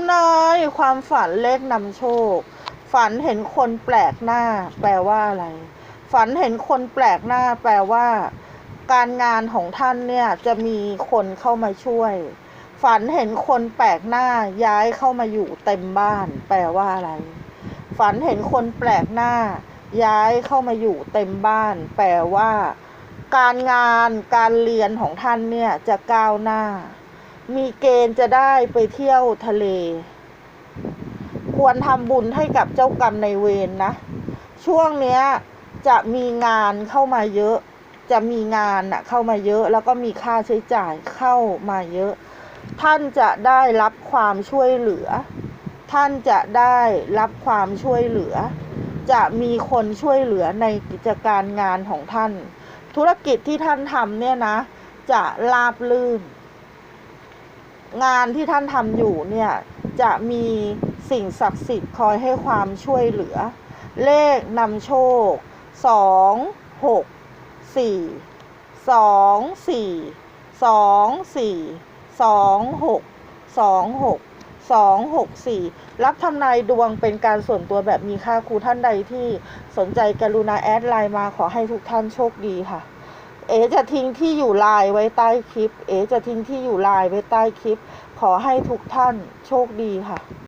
ำนายความฝันเลขนำโชค ฝันเห็นคนแปลกหน้า แปลว่าอะไร ฝันเห็นคนแปลกหน้า แปลว่า การงานของท่านเนี่ยจะมีคนเข้ามาช่วย ฝันเห็นคนแปลกหน้าย้ายเข้ามาอยู่เต็มบ้าน แปลว่าอะไร ฝันเห็นคนแปลกหน้า ย้ายเข้ามาอยู่เต็มบ้าน แปลว่า การงานการเรียนของท่านเนี่ยจะก้าวหน้า มีเกณฑ์จะได้ไปเที่ยวทะเล ควรทำบุญให้กับเจ้ากรรมในเวรนนะ ช่วงเนี้ยจะมีงานเข้ามาเยอะ จะมีงานนะเข้ามาเยอะ แล้วก็มีค่าใช้จ่ายเข้ามาเยอะ ท่านจะได้รับความช่วยเหลือ ท่านจะได้รับความช่วยเหลือ จะมีคนช่วยเหลือในกิจการงานของท่าน ธุรกิจที่ท่านทำเนี่ยนะ จะราบลื่น งานที่ท่านทำอยู่เนี่ย จะมีสิ่งศักดิ์สิทธิ์คอยให้ความช่วยเหลือ เลขนำโชคสองหกสี่สองสี่สองสี่สองหกสองหกสองหกสี่รับทำนายดวงเป็นการส่วนตัวแบบมีค่าครูท่านใดที่สนใจกรุณาแอดไลน์มาขอให้ทุกท่านโชคดีค่ะ เอจะทิ้งที่อยู่ไลน์ไว้ใต้คลิป เอจะทิ้งที่อยู่ไลน์ไว้ใต้คลิป ขอให้ทุกท่านโชคดีค่ะ